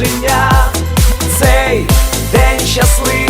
Народження, цей день щасливий,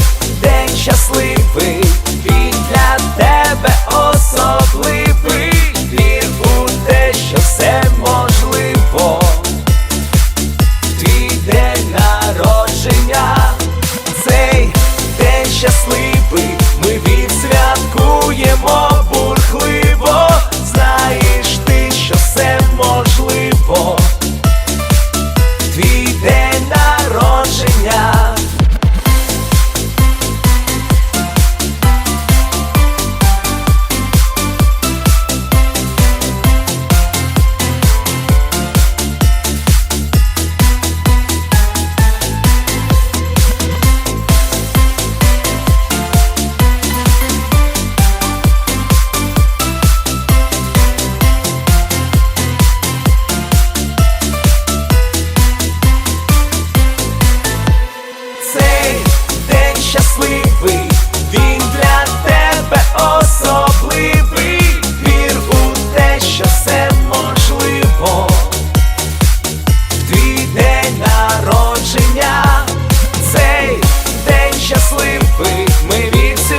щасливий. дня, цей день щасливий ми.